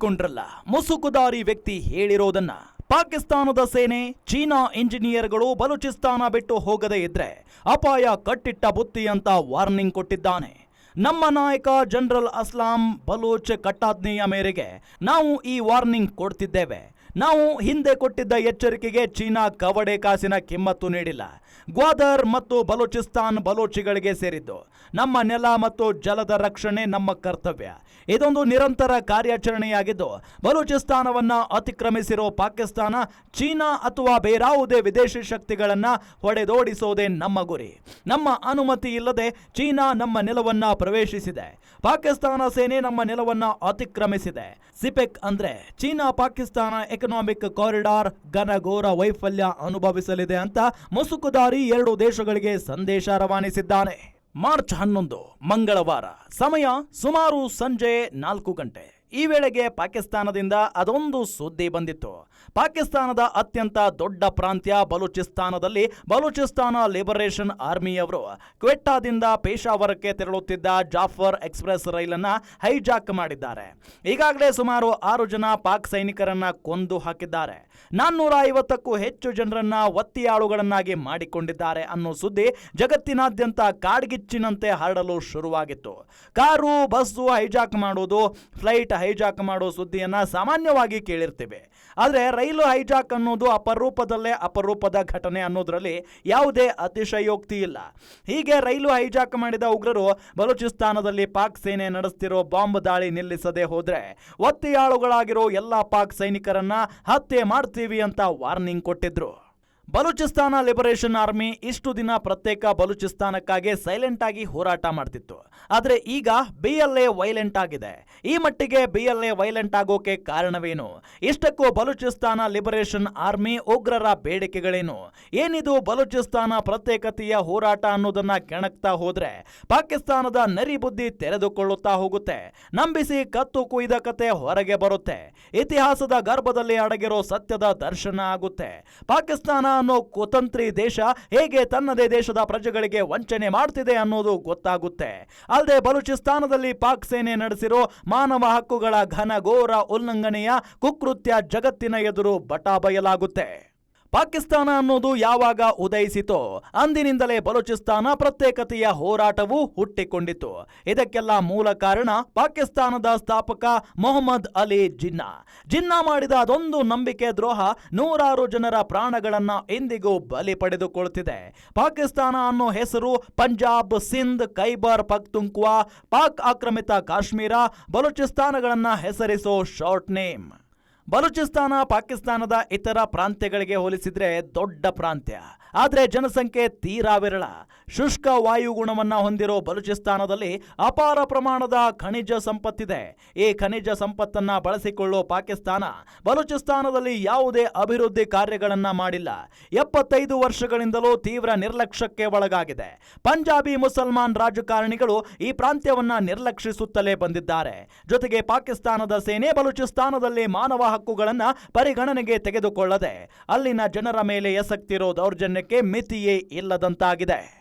ಕೇಳಿಕೊಂಡ್ರಲ್ಲ ಮುಸುಕುದಾರಿ ವ್ಯಕ್ತಿ ಹೇಳಿರೋದನ್ನ. ಪಾಕಿಸ್ತಾನದ ಸೇನೆ, ಚೀನಾ ಇಂಜಿನಿಯರ್ಗಳು ಬಲೂಚಿಸ್ತಾನ ಬಿಟ್ಟು ಹೋಗದೇ ಇದ್ರೆ ಅಪಾಯ ಕಟ್ಟಿಟ್ಟ ಬುತ್ತಿ ಅಂತ ವಾರ್ನಿಂಗ್ ಕೊಟ್ಟಿದ್ದಾನೆ. ನಮ್ಮ ನಾಯಕ ಜನರಲ್ ಅಸ್ಲಾಂ ಬಲೂಚ್ ಕಟ್ಟಾಜ್ಞೆಯ ಮೇರೆಗೆ ನಾವು ಈ ವಾರ್ನಿಂಗ್ ಕೊಡ್ತಿದ್ದೇವೆ. ನಾವು ಹಿಂದೆ ಕೊಟ್ಟಿದ್ದ ಎಚ್ಚರಿಕೆಗೆ ಚೀನಾ ಕವಡೆ ಕಾಸಿನ ಕಿಮ್ಮತ್ತು ನೀಡಿಲ್ಲ. ಗ್ವಾದರ್ ಮತ್ತು ಬಲೂಚಿಸ್ತಾನ್ ಬಲೂಚಿಗಳಿಗೆ ಸೇರಿದ್ದು ನಮ್ಮ ನೆಲ ಮತ್ತು ಜಲದ ರಕ್ಷಣೆ ನಮ್ಮ ಕರ್ತವ್ಯ. ಇದೊಂದು ನಿರಂತರ ಕಾರ್ಯಾಚರಣೆಯಾಗಿದ್ದು, ಬಲೂಚಿಸ್ತಾನವನ್ನ ಅತಿಕ್ರಮಿಸಿರೋ ಪಾಕಿಸ್ತಾನ ಚೀನಾ ಅಥವಾ ಬೇರಾವುದೇ ವಿದೇಶಿ ಶಕ್ತಿಗಳನ್ನ ಹೊಡೆದೋಡಿಸೋದೇ ನಮ್ಮ ಗುರಿ. ನಮ್ಮ ಅನುಮತಿ ಇಲ್ಲದೆ ಚೀನಾ ನಮ್ಮ ನೆಲವನ್ನು ಪ್ರವೇಶಿಸಿದೆ. ಪಾಕಿಸ್ತಾನ ಸೇನೆ ನಮ್ಮ ನೆಲವನ್ನು ಅತಿಕ್ರಮಿಸಿದೆ. ಸಿಪೆಕ್ ಅಂದ್ರೆ ಚೀನಾ ಪಾಕಿಸ್ತಾನ ಎಕನಾಮಿಕ್ ಕಾರಿಡಾರ್ ಘನಘೋರ ವೈಫಲ್ಯ ಅನುಭವಿಸಲಿದೆ ಅಂತ ಮುಸುಕುದಾರಿ ಎರಡು ದೇಶಗಳಿಗೆ ಸಂದೇಶ ರವಾನಿಸಿದ್ದಾನೆ. ಮಾರ್ಚ್ ಹನ್ನೊಂದು, ಮಂಗಳವಾರ, ಸಮಯ ಸುಮಾರು ಸಂಜೆ ನಾಲ್ಕು ಗಂಟೆ. ಈ ವೇಳೆಗೆ ಪಾಕಿಸ್ತಾನದಿಂದ ಅದೊಂದು ಸುದ್ದಿ ಬಂದಿತ್ತು. ಪಾಕಿಸ್ತಾನದ ಅತ್ಯಂತ ದೊಡ್ಡ ಪ್ರಾಂತ್ಯ ಬಲೂಚಿಸ್ತಾನದಲ್ಲಿ ಬಲೂಚಿಸ್ತಾನ ಲಿಬರೇಷನ್ ಆರ್ಮಿಯವರು ಕ್ವೆಟ್ಟಾದಿಂದ ಪೇಶಾವರಕ್ಕೆ ತೆರಳುತ್ತಿದ್ದ ಜಾಫರ್ ಎಕ್ಸ್ಪ್ರೆಸ್ ರೈಲನ್ನ ಹೈಜಾಕ್ ಮಾಡಿದ್ದಾರೆ. ಈಗಾಗಲೇ ಸುಮಾರು ಆರು ಜನ ಪಾಕ್ ಸೈನಿಕರನ್ನ ಕೊಂದು ಹಾಕಿದ್ದಾರೆ. ನಾನ್ನೂರ ಐವತ್ತಕ್ಕೂ ಹೆಚ್ಚು ಜನರನ್ನ ಒತ್ತಿಯಾಳುಗಳನ್ನಾಗಿ ಮಾಡಿಕೊಂಡಿದ್ದಾರೆ ಅನ್ನೋ ಸುದ್ದಿ ಜಗತ್ತಿನಾದ್ಯಂತ ಕಾಡ್ಗಿಚ್ಚಿನಂತೆ ಹರಡಲು ಶುರುವಾಗಿತ್ತು. ಕಾರು, ಬಸ್ಸು ಹೈಜಾಕ್ ಮಾಡೋದು ಫ್ಲೈಟ್ ಹೈಜಾಕ್ ಮಾಡೋ ಸುದ್ದಿಯನ್ನು ಸಾಮಾನ್ಯವಾಗಿ ಕೇಳಿರ್ತೀವಿ. ಆದರೆ ರೈಲು ಹೈಜಾಕ್ ಅನ್ನೋದು ಅಪರೂಪದಲ್ಲೇ ಅಪರೂಪದ ಘಟನೆ ಅನ್ನೋದರಲ್ಲಿ ಯಾವುದೇ ಅತಿಶಯೋಕ್ತಿ ಇಲ್ಲ. ಹೀಗೆ ರೈಲು ಹೈಜಾಕ್ ಮಾಡಿದ ಉಗ್ರರು ಬಲೂಚಿಸ್ತಾನದಲ್ಲಿ ಪಾಕ್ ಸೇನೆ ನಡೆಸ್ತಿರೋ ಬಾಂಬ್ ದಾಳಿ ನಿಲ್ಲಿಸದೆ ಹೋದ್ರೆ ಒತ್ತೆಯಾಳುಗಳಾಗಿರೋ ಎಲ್ಲ ಪಾಕ್ ಸೈನಿಕರನ್ನ ಹತ್ಯೆ ಮಾಡ್ತೀವಿ ಅಂತ ವಾರ್ನಿಂಗ್ ಕೊಟ್ಟಿದ್ರು. ಬಲೂಚಿಸ್ತಾನ ಲಿಬರೇಷನ್ ಆರ್ಮಿ ಇಷ್ಟು ದಿನ ಪ್ರತ್ಯೇಕ ಬಲೂಚಿಸ್ತಾನಕ್ಕಾಗಿ ಸೈಲೆಂಟ್ ಆಗಿ ಹೋರಾಟ ಮಾಡ್ತಿತ್ತು. ಆದರೆ ಈಗ ಬಿ ಎಲ್ ಎ ವೈಲೆಂಟ್ ಆಗಿದೆ. ಈ ಮಟ್ಟಿಗೆ ಬಿ ಎಲ್ ಎ ವೈಲೆಂಟ್ ಆಗೋಕೆ ಕಾರಣವೇನು? ಇಷ್ಟಕ್ಕೂ ಬಲೂಚಿಸ್ತಾನ ಲಿಬರೇಷನ್ ಆರ್ಮಿ ಉಗ್ರರ ಬೇಡಿಕೆಗಳೇನು? ಏನಿದು ಬಲೂಚಿಸ್ತಾನ ಪ್ರತ್ಯೇಕತೆಯ ಹೋರಾಟ ಅನ್ನೋದನ್ನ ಕೆಣಕ್ತಾ ಹೋದ್ರೆ ಪಾಕಿಸ್ತಾನದ ನರಿ ಬುದ್ಧಿ ತೆರೆದುಕೊಳ್ಳುತ್ತಾ ಹೋಗುತ್ತೆ. ನಂಬಿಸಿ ಕತ್ತು ಕುಯ್ದ ಕತೆ ಹೊರಗೆ ಬರುತ್ತೆ. ಇತಿಹಾಸದ ಗರ್ಭದಲ್ಲಿ ಅಡಗಿರೋ ಸತ್ಯದ ದರ್ಶನ ಆಗುತ್ತೆ. ಪಾಕಿಸ್ತಾನ ಅನ್ನೋ ಕುತಂತ್ರಿ ದೇಶ ಹೇಗೆ ತನ್ನದೇ ದೇಶದ ಪ್ರಜೆಗಳಿಗೆ ವಂಚನೆ ಮಾಡ್ತಿದೆ ಅನ್ನೋದು ಗೊತ್ತಾಗುತ್ತೆ. ಅಲ್ಲದೆ ಬಲೂಚಿಸ್ತಾನದಲ್ಲಿ ಪಾಕ್ ಸೇನೆ ನಡೆಸಿರೋ ಮಾನವ ಹಕ್ಕುಗಳ ಘನಘೋರ ಉಲ್ಲಂಘನೆಯ ಕುಕೃತ್ಯ ಜಗತ್ತಿನ ಎದುರು ಬಟಾ ಬಯಲಾಗುತ್ತೆ ಪಾಕಿಸ್ತಾನ ಅನ್ನೋದು ಯಾವಾಗ ಉದಯಿಸಿತೋ ಅಂದಿನಿಂದಲೇ ಬಲೂಚಿಸ್ತಾನ ಪ್ರತ್ಯೇಕತೆಯ ಹೋರಾಟವು ಹುಟ್ಟಿಕೊಂಡಿತು ಇದಕ್ಕೆಲ್ಲ ಮೂಲ ಕಾರಣ ಪಾಕಿಸ್ತಾನದ ಸ್ಥಾಪಕ ಮೊಹಮ್ಮದ್ ಅಲಿ ಜಿನ್ನಾ. ಜಿನ್ನಾ ಮಾಡಿದ ಅದೊಂದು ನಂಬಿಕೆ ದ್ರೋಹ ನೂರಾರು ಜನರ ಪ್ರಾಣಗಳನ್ನ ಇಂದಿಗೂ ಬಲಿ ಪಡೆದುಕೊಳ್ಳುತ್ತಿದೆ ಪಾಕಿಸ್ತಾನ ಅನ್ನೋ ಹೆಸರು ಪಂಜಾಬ್, ಸಿಂಧ್, ಖೈಬರ್ ಪಕ್ತುಂಕ್ವಾ ಪಾಕ್ ಆಕ್ರಮಿತ ಕಾಶ್ಮೀರ, ಬಲೂಚಿಸ್ತಾನಗಳನ್ನ ಹೆಸರಿಸೋ ಶಾರ್ಟ್ ನೇಮ್ ಬಲೂಚಿಸ್ತಾನ, ಪಾಕಿಸ್ತಾನದ ಇತರ ಪ್ರಾಂತ್ಯಗಳಿಗೆ ಹೋಲಿಸಿದ್ರೆ ದೊಡ್ಡ ಪ್ರಾಂತ್ಯ. ಆದರೆ ಜನಸಂಖ್ಯೆ ತೀರಾ ವಿರಳ. ಶುಷ್ಕ ವಾಯುಗುಣವನ್ನು ಹೊಂದಿರೋ ಬಲೂಚಿಸ್ತಾನದಲ್ಲಿ ಅಪಾರ ಪ್ರಮಾಣದ ಖನಿಜ ಸಂಪತ್ತಿದೆ. ಈ ಖನಿಜ ಸಂಪತ್ತನ್ನ ಬಳಸಿಕೊಳ್ಳೋ ಪಾಕಿಸ್ತಾನ ಬಲೂಚಿಸ್ತಾನದಲ್ಲಿ ಯಾವುದೇ ಅಭಿವೃದ್ಧಿ ಕಾರ್ಯಗಳನ್ನು ಮಾಡಿಲ್ಲ. ಎಪ್ಪತ್ತೈದು ವರ್ಷಗಳಿಂದಲೂ ತೀವ್ರ ನಿರ್ಲಕ್ಷ್ಯಕ್ಕೆ ಒಳಗಾಗಿದೆ. ಪಂಜಾಬಿ ಮುಸಲ್ಮಾನ್ ರಾಜಕಾರಣಿಗಳು ಈ ಪ್ರಾಂತ್ಯವನ್ನ ನಿರ್ಲಕ್ಷಿಸುತ್ತಲೇ ಬಂದಿದ್ದಾರೆ. ಜೊತೆಗೆ ಪಾಕಿಸ್ತಾನದ ಸೇನೆ ಬಲೂಚಿಸ್ತಾನದಲ್ಲಿ ಮಾನವ ಹಕ್ಕುಗಳನ್ನ ಪರಿಗಣನೆಗೆ ತೆಗೆದುಕೊಳ್ಳದೆ ಅಲ್ಲಿನ ಜನರ ಮೇಲೆ ಎಸಕ್ತಿರೋ ದೌರ್ಜನ್ಯಕ್ಕೆ ಮಿತಿಯೇ ಇಲ್ಲದಂತಾಗಿದೆ.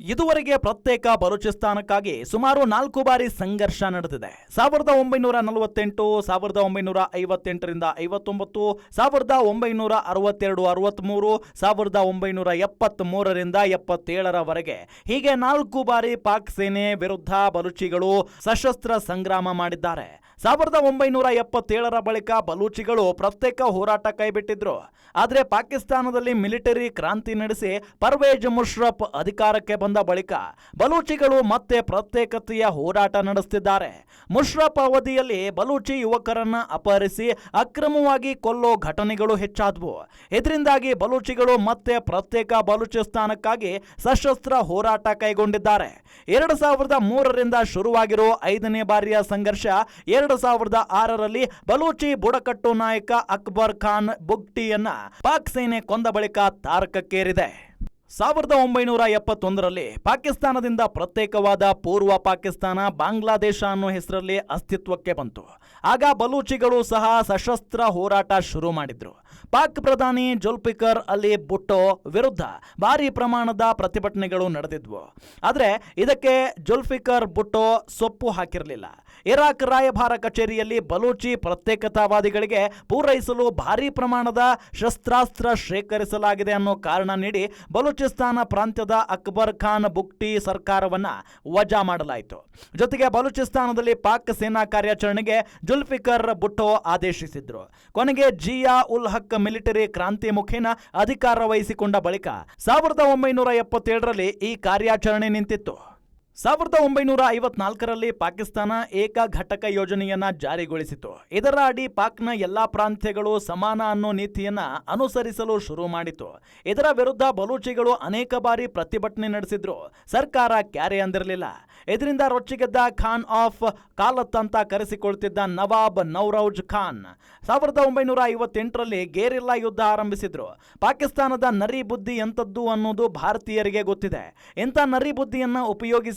ಇದುವರೆಗೆ ಪ್ರತ್ಯೇಕ ಬಲೂಚಿಸ್ತಾನಕ್ಕಾಗಿ ಸುಮಾರು ನಾಲ್ಕು ಬಾರಿ ಸಂಘರ್ಷ ನಡೆದಿದೆ. ಸಾವಿರದ ಒಂಬೈನೂರ ನಲವತ್ತೆಂಟು, ಸಾವಿರದ ಒಂಬೈನೂರ ಐವತ್ತೆಂಟರಿಂದ ಐವತ್ತೊಂಬತ್ತು, ಸಾವಿರದ ಒಂಬೈನೂರ ಅರವತ್ತೆರಡು ಅರವತ್ತ್ಮೂರು ಸಾವಿರದ ಒಂಬೈನೂರ ಎಪ್ಪತ್ತ್ಮೂರರಿಂದ ಎಪ್ಪತ್ತೇಳರವರೆಗೆ ಹೀಗೆ ನಾಲ್ಕು ಬಾರಿ ಪಾಕ್ ಸೇನೆ ವಿರುದ್ಧ ಬಲೂಚಿಗಳು ಸಶಸ್ತ್ರ ಸಂಗ್ರಾಮ ಮಾಡಿದ್ದಾರೆ. ಸಾವಿರದ ಒಂಬೈನೂರ ಎಪ್ಪತ್ತೇಳರ ಬಳಿಕ ಬಲೂಚಿಗಳು ಪ್ರತ್ಯೇಕ ಹೋರಾಟ ಕೈಬಿಟ್ಟಿದ್ರು. ಆದರೆ ಪಾಕಿಸ್ತಾನದಲ್ಲಿ ಮಿಲಿಟರಿ ಕ್ರಾಂತಿ ನಡೆಸಿ ಪರ್ವೇಜ್ ಮುಷ್ರಫ್ ಅಧಿಕಾರಕ್ಕೆ ಬಂದ ಬಳಿಕ ಬಲೂಚಿಗಳು ಮತ್ತೆ ಪ್ರತ್ಯೇಕತೆಯ ಹೋರಾಟ ನಡೆಸುತ್ತಿದ್ದಾರೆ ಮುಷ್ರಫ್ ಅವಧಿಯಲ್ಲಿ ಬಲೂಚಿ ಯುವಕರನ್ನ ಅಪಹರಿಸಿ ಅಕ್ರಮವಾಗಿ ಕೊಲ್ಲೋ ಘಟನೆಗಳು ಹೆಚ್ಚಾದವು. ಇದರಿಂದಾಗಿ ಬಲೂಚಿಗಳು ಮತ್ತೆ ಪ್ರತ್ಯೇಕ ಬಲೂಚಿಸ್ತಾನಕ್ಕಾಗಿ ಸಶಸ್ತ್ರ ಹೋರಾಟ ಕೈಗೊಂಡಿದ್ದಾರೆ. ಎರಡು ಸಾವಿರದ ಮೂರರಿಂದ ಶುರುವಾಗಿರೋ ಐದನೇ ಬಾರಿಯ ಸಂಘರ್ಷ ಎರಡು ಸಾವಿರದ ಆರರಲ್ಲಿ ಬಲೂಚಿ ಬುಡಕಟ್ಟು ನಾಯಕ ಅಕ್ಬರ್ ಖಾನ್ ಬುಗ್ಟಿಯನ್ನ ಪಾಕ್ ಸೇನೆ ಕೊಂದ ಬಳಿಕ ತಾರಕಕ್ಕೇರಿದೆ. ಸಾವಿರದ ಒಂಬೈನೂರ ಎಪ್ಪತ್ತೊಂದರಲ್ಲಿ ಪಾಕಿಸ್ತಾನದಿಂದ ಪ್ರತ್ಯೇಕವಾದ ಪೂರ್ವ ಪಾಕಿಸ್ತಾನ ಬಾಂಗ್ಲಾದೇಶ ಅನ್ನೋ ಹೆಸರಲ್ಲಿ ಅಸ್ತಿತ್ವಕ್ಕೆ ಬಂತು. ಆಗ ಬಲೂಚಿಗಳು ಸಹ ಸಶಸ್ತ್ರ ಹೋರಾಟ ಶುರು ಮಾಡಿದ್ರು. ಪಾಕ್ ಪ್ರಧಾನಿ ಜುಲ್ಫಿಕರ್ ಅಲಿ ಬುಟ್ಟೋ ವಿರುದ್ಧ ಭಾರಿ ಪ್ರಮಾಣದ ಪ್ರತಿಭಟನೆಗಳು ನಡೆದಿದ್ವು. ಆದರೆ ಇದಕ್ಕೆ ಜುಲ್ಫಿಕರ್ ಬುಟ್ಟೋ ಸೊಪ್ಪು ಹಾಕಿರಲಿಲ್ಲ. ಇರಾಕ್ ರಾಯಭಾರ ಕಚೇರಿಯಲ್ಲಿ ಬಲೂಚಿ ಪ್ರತ್ಯೇಕತಾವಾದಿಗಳಿಗೆ ಪೂರೈಸಲು ಭಾರಿ ಪ್ರಮಾಣದ ಶಸ್ತ್ರಾಸ್ತ್ರ ಶೇಖರಿಸಲಾಗಿದೆ ಅನ್ನೋ ಕಾರಣ ನೀಡಿ ಬಲೂಚಿಸ್ತಾನ ಪ್ರಾಂತ್ಯದ ಅಕ್ಬರ್ ಖಾನ್ ಬುಕ್ಟಿ ಸರ್ಕಾರವನ್ನ ವಜಾ ಮಾಡಲಾಯಿತು. ಜೊತೆಗೆ ಬಲೂಚಿಸ್ತಾನದಲ್ಲಿ ಪಾಕ್ ಸೇನಾ ಕಾರ್ಯಾಚರಣೆಗೆ ಜುಲ್ಫಿಕರ್ ಬುಟ್ಟೋ ಆದೇಶಿಸಿದ್ರು. ಕೊನೆಗೆ ಜಿಯಾ ಉಲ್ ಹಕ್ ಮಿಲಿಟರಿ ಕ್ರಾಂತಿ ಮುಖೇನ ಅಧಿಕಾರ ವಹಿಸಿಕೊಂಡ ಬಳಿಕ ಸಾವಿರದ ಒಂಬೈನೂರ ಎಪ್ಪತ್ತೇಳರಲ್ಲಿ ಈ ಕಾರ್ಯಾಚರಣೆ ನಿಂತಿತ್ತು. ಸಾವಿರದ ಒಂಬೈನೂರ ಐವತ್ನಾಲ್ಕರಲ್ಲಿ ಪಾಕಿಸ್ತಾನ ಏಕ ಘಟಕ ಯೋಜನೆಯನ್ನ ಜಾರಿಗೊಳಿಸಿತು. ಇದರ ಅಡಿ ಪಾಕ್ನ ಎಲ್ಲಾ ಪ್ರಾಂತ್ಯಗಳು ಸಮಾನ ಅನ್ನೋ ನೀತಿಯನ್ನ ಅನುಸರಿಸಲು ಶುರು ಮಾಡಿತು. ಇದರ ವಿರುದ್ಧ ಬಲೂಚಿಗಳು ಅನೇಕ ಬಾರಿ ಪ್ರತಿಭಟನೆ ನಡೆಸಿದ್ರು. ಸರ್ಕಾರ ಕ್ಯಾರೆ ಅಂದಿರಲಿಲ್ಲ. ಇದರಿಂದ ರೊಚ್ಚಿಗೆದ್ದ ಖಾನ್ ಆಫ್ ಕಾಲತ್ ಅಂತ ಕರೆಸಿಕೊಳ್ತಿದ್ದ ನವಾಬ್ ನೌರೌಜ್ ಖಾನ್ ಸಾವಿರದ ಒಂಬೈನೂರ ಐವತ್ತೆಂಟರಲ್ಲಿ ಗೇರಿಲ್ಲಾ ಯುದ್ಧ ಆರಂಭಿಸಿದ್ರು. ಪಾಕಿಸ್ತಾನದ ನರಿ ಬುದ್ಧಿ ಎಂಥದ್ದು ಅನ್ನೋದು ಭಾರತೀಯರಿಗೆ ಗೊತ್ತಿದೆ. ಇಂಥ ನರಿ ಬುದ್ಧಿಯನ್ನ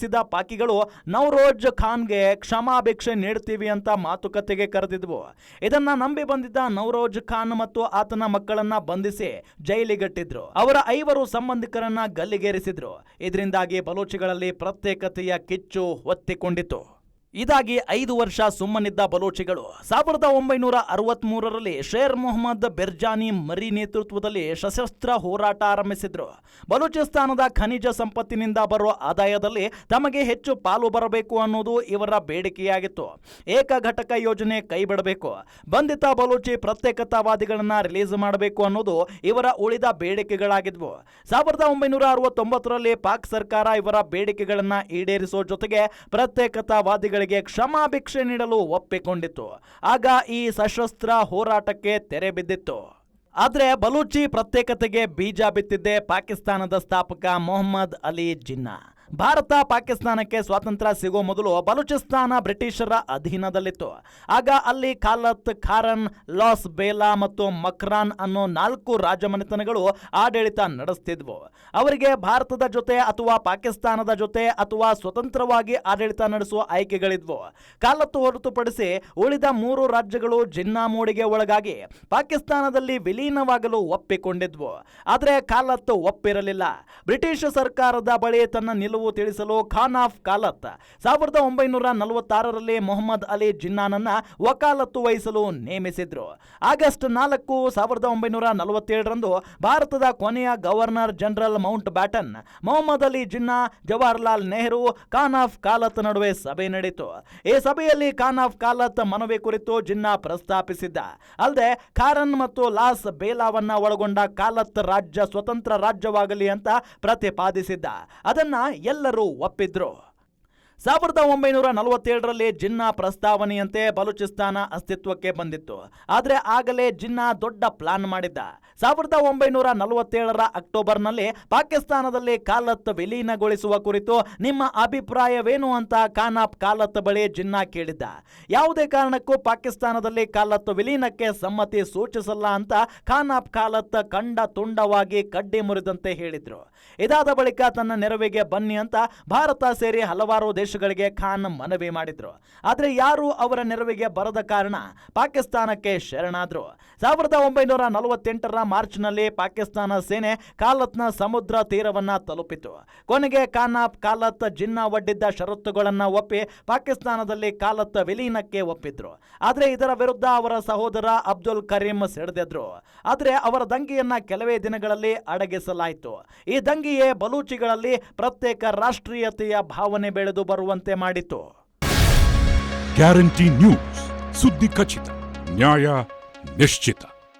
ಉಪಯೋಗಿಸಿದ ಪಾಕಿಗಳು, ನವರೋಜ್ ಖಾನ್ಗೆ ಕ್ಷಮಾಭಿಕ್ಷೆ ನೀಡ್ತೀವಿ ಅಂತ ಮಾತುಕತೆಗೆ ಕರೆದಿದ್ವು. ಇದನ್ನ ನಂಬಿ ಬಂದಿದ್ದ ನವರೋಜ್ ಖಾನ್ ಮತ್ತು ಆತನ ಮಕ್ಕಳನ್ನ ಬಂಧಿಸಿ ಜೈಲಿಗಟ್ಟಿದ್ರು. ಅವರ ಐವರು ಸಂಬಂಧಿಕರನ್ನ ಗಲ್ಲಿಗೇರಿಸಿದ್ರು. ಇದರಿಂದಾಗಿ ಬಲೂಚಿಗಳಲ್ಲಿ ಪ್ರತ್ಯೇಕತೆಯ ಕಿಚ್ಚು ಹೊತ್ತಿಕೊಂಡಿತು ಇದಾಗಿ ಐದು ವರ್ಷ ಸುಮ್ಮನಿದ್ದ ಬಲೋಚಿಗಳು. ಸಾವಿರದ ಒಂಬೈನೂರ ಅರವತ್ಮೂರರಲ್ಲಿ ಶೇರ್ ಮೊಹಮ್ಮದ್ ಬೆರ್ಜಾನಿ ಮರಿ ನೇತೃತ್ವದಲ್ಲಿ ಸಶಸ್ತ್ರ ಹೋರಾಟ ಆರಂಭಿಸಿದ್ರು. ಬಲೂಚಿಸ್ತಾನದ ಖನಿಜ ಸಂಪತ್ತಿನಿಂದ ಬರುವ ಆದಾಯದಲ್ಲಿ ತಮಗೆ ಹೆಚ್ಚು ಪಾಲು ಬರಬೇಕು ಅನ್ನೋದು ಇವರ ಬೇಡಿಕೆಯಾಗಿತ್ತು. ಏಕ ಘಟಕ ಯೋಜನೆ ಕೈಬಿಡಬೇಕು. ಬಂಧಿತ ಬಲೂಚಿ ಪ್ರತ್ಯೇಕತಾವಾದಿಗಳನ್ನ ರಿಲೀಸ್ ಮಾಡಬೇಕು ಅನ್ನೋದು ಇವರ ಉಳಿದ ಬೇಡಿಕೆಗಳಾಗಿದ್ವು. ಸಾವಿರದ ಒಂಬೈನೂರ ಅರವತ್ತೊಂಬತ್ತರಲ್ಲಿ ಪಾಕ್ ಸರ್ಕಾರ ಇವರ ಬೇಡಿಕೆಗಳನ್ನ ಈಡೇರಿಸುವ ಜೊತೆಗೆ ಪ್ರತ್ಯೇಕತಾವಾದಿಗಳಿಗೆ ಕ್ಷಮಾಭಿಕ್ಷೆ ನೀಡಲು ಒಪ್ಪಿಕೊಂಡಿತ್ತು. ಆಗ ಈ ಸಶಸ್ತ್ರ ಹೋರಾಟಕ್ಕೆ ತೆರೆ ಬಿದ್ದಿತ್ತು. ಆದರೆ ಬಲೂಚಿ ಪ್ರತ್ಯೇಕತೆಗೆ ಬೀಜ ಬಿತ್ತಿದ್ದೆ ಪಾಕಿಸ್ತಾನದ ಸ್ಥಾಪಕ ಮೊಹಮ್ಮದ್ ಅಲಿ ಜಿನ್ನಾ. ಭಾರತ ಪಾಕಿಸ್ತಾನಕ್ಕೆ ಸ್ವಾತಂತ್ರ್ಯ ಸಿಗೋ ಮೊದಲು ಬಲೂಚಿಸ್ತಾನ ಬ್ರಿಟಿಷರ ಅಧೀನದಲ್ಲಿತ್ತು. ಆಗ ಅಲ್ಲಿ ಖಾಲತ್, ಖಾರನ್, ಲಾಸ್ ಬೇಲಾ ಮತ್ತು ಮಕ್ರಾನ್ ಅನ್ನೋ ನಾಲ್ಕು ರಾಜಮನೆತನಗಳು ಆಡಳಿತ ನಡೆಸ್ತಿದ್ವು. ಅವರಿಗೆ ಭಾರತದ ಜೊತೆ ಅಥವಾ ಪಾಕಿಸ್ತಾನದ ಜೊತೆ ಅಥವಾ ಸ್ವತಂತ್ರವಾಗಿ ಆಡಳಿತ ನಡೆಸುವ ಆಯ್ಕೆಗಳಿದ್ವು. ಕಾಲತ್ತು ಹೊರತುಪಡಿಸಿ ಉಳಿದ ಮೂರು ರಾಜ್ಯಗಳು ಜಿನ್ನಾ ಮೂಡಿಗೆ ಒಳಗಾಗಿ ಪಾಕಿಸ್ತಾನದಲ್ಲಿ ವಿಲೀನವಾಗಲು ಒಪ್ಪಿಕೊಂಡಿದ್ವು. ಆದರೆ ಕಾಲತ್ತು ಒಪ್ಪಿರಲಿಲ್ಲ. ಬ್ರಿಟಿಷ್ ಸರ್ಕಾರದ ಬಳಿ ತನ್ನ ನಿಲುವು ತಿಳಿಸಲು ಖಾನ್ ಆಫ್ ಕಾಲತ್. ಸಾವಿರದ ಒಂಬೈನೂರ ನಲವತ್ತಾರರಲ್ಲಿ ಮೊಹಮ್ಮದ್ ಅಲಿ ಜಿನ್ನಾನನ್ನ ವಕಾಲತ್ತು ವಹಿಸಲು ನೇಮಿಸಿದ್ರು. ಆಗಸ್ಟ್ ನಾಲ್ಕು ಸಾವಿರದ ಒಂಬೈನೂರ ನಲವತ್ತೇಳರಂದು ಭಾರತದ ಕೊನೆಯ governor general Mountbatten, Mohammed Ali Jinnah, Jawaharlal Nehru, Khan of Kalat ನಡುವೆ ಸಭೆ ನಡೆಯಿತು. ಈ ಸಭೆಯಲ್ಲಿ ಖಾನ್ ಆಫ್ ಕಾಲತ್ ಮನವಿ ಕುರಿತು ಜಿನ್ನಾ ಪ್ರಸ್ತಾಪಿಸಿದ್ದ. ಅಲ್ಲದೆ ಖಾರನ್ ಮತ್ತು ಲಾಸ್ ಬೇಲಾವನ್ನ ಒಳಗೊಂಡ ಕಾಲತ್ ರಾಜ್ಯ ಸ್ವತಂತ್ರ ರಾಜ್ಯವಾಗಲಿ ಅಂತ ಪ್ರತಿಪಾದಿಸಿದ್ದ. ಅದನ್ನ ಎಲ್ಲರೂ ಒಪ್ಪಿದ್ರು. ಸಾವಿರದ ಒಂಬೈನೂರ ನಲವತ್ತೇಳರಲ್ಲಿ ಜಿನ್ನಾ ಪ್ರಸ್ತಾವನೆಯಂತೆ ಬಲೂಚಿಸ್ತಾನ ಅಸ್ತಿತ್ವಕ್ಕೆ ಬಂದಿತ್ತು. ಆದರೆ ಆಗಲೇ ಜಿನ್ನಾ ದೊಡ್ಡ ಪ್ಲಾನ್ ಮಾಡಿದ್ದ. ಸಾವಿರದ ಒಂಬೈನೂರ ನಲವತ್ತೇಳರ ಅಕ್ಟೋಬರ್ನಲ್ಲಿ ಪಾಕಿಸ್ತಾನದಲ್ಲಿ ಕಾಲತ್ ವಿಲೀನಗೊಳಿಸುವ ಕುರಿತು ನಿಮ್ಮ ಅಭಿಪ್ರಾಯವೇನು ಅಂತ ಖಾನ್ ಆಫ್ ಕಾಲತ್ ಬಳಿ ಜಿನ್ನಾ ಕೇಳಿದ್ದ. ಯಾವುದೇ ಕಾರಣಕ್ಕೂ ಪಾಕಿಸ್ತಾನದಲ್ಲಿ ಕಾಲತ್ ವಿಲೀನಕ್ಕೆ ಸಮ್ಮತಿ ಸೂಚಿಸಲ್ಲ ಅಂತ ಖಾನ್ ಆಫ್ ಕಾಲತ್ ಕಂಡ ತುಂಡವಾಗಿ ಕಡ್ಡಿ ಮುರಿದಂತೆ ಹೇಳಿದ್ರು. ಇದಾದ ಬಳಿಕ ತನ್ನ ನೆರವಿಗೆ ಬನ್ನಿ ಅಂತ ಭಾರತ ಸೇರಿ ಹಲವಾರು ದೇಶಗಳಿಗೆ ಖಾನ್ ಮನವಿ ಮಾಡಿದ್ರು. ಆದರೆ ಯಾರು ಅವರ ನೆರವಿಗೆ ಬರದ ಕಾರಣ? ಪಾಕಿಸ್ತಾನಕ್ಕೆ ಶರಣಾದ್ರು. ಸಾವಿರದ ಒಂಬೈನೂರ ನಲವತ್ತೆಂಟರ ಮಾರ್ಚ್ನಲ್ಲಿ ಪಾಕಿಸ್ತಾನ ಸೇನೆ ಕಾಲತ್ನ ಸಮುದ್ರ ತೀರವನ್ನ ತಲುಪಿತು. ಕೊನೆಗೆ ಖಾನ್ ಕಾಲತ್ ಜಿನ್ನಾ ಒಡ್ಡಿದ್ದ ಷರತ್ತುಗಳನ್ನು ಒಪ್ಪಿ ಪಾಕಿಸ್ತಾನದಲ್ಲಿ ಕಾಲತ್ ವಿಲೀನಕ್ಕೆ ಒಪ್ಪಿದ್ರು. ಆದರೆ ಇದರ ವಿರುದ್ಧ ಅವರ ಸಹೋದರ ಅಬ್ದುಲ್ ಕರೀಂ ಸಿಡಿದೆದ್ರು. ಆದರೆ ಅವರ ದಂಗೆಯನ್ನ ಕೆಲವೇ ದಿನಗಳಲ್ಲಿ ಅಡಗಿಸಲಾಯಿತು. ಈ ದಂಗೆಯೇ ಬಲೂಚಿಗಳಲ್ಲಿ ಪ್ರತ್ಯೇಕ ರಾಷ್ಟ್ರೀಯತೆಯ ಭಾವನೆ ಬೆಳೆದು ಬರುವಂತೆ ಮಾಡಿತು. ಗ್ಯಾರಂಟಿ ನ್ಯೂಸ್ ಸುದ್ದಿ ಖಚಿತ ನ್ಯಾಯ ನಿಶ್ಚಿತ.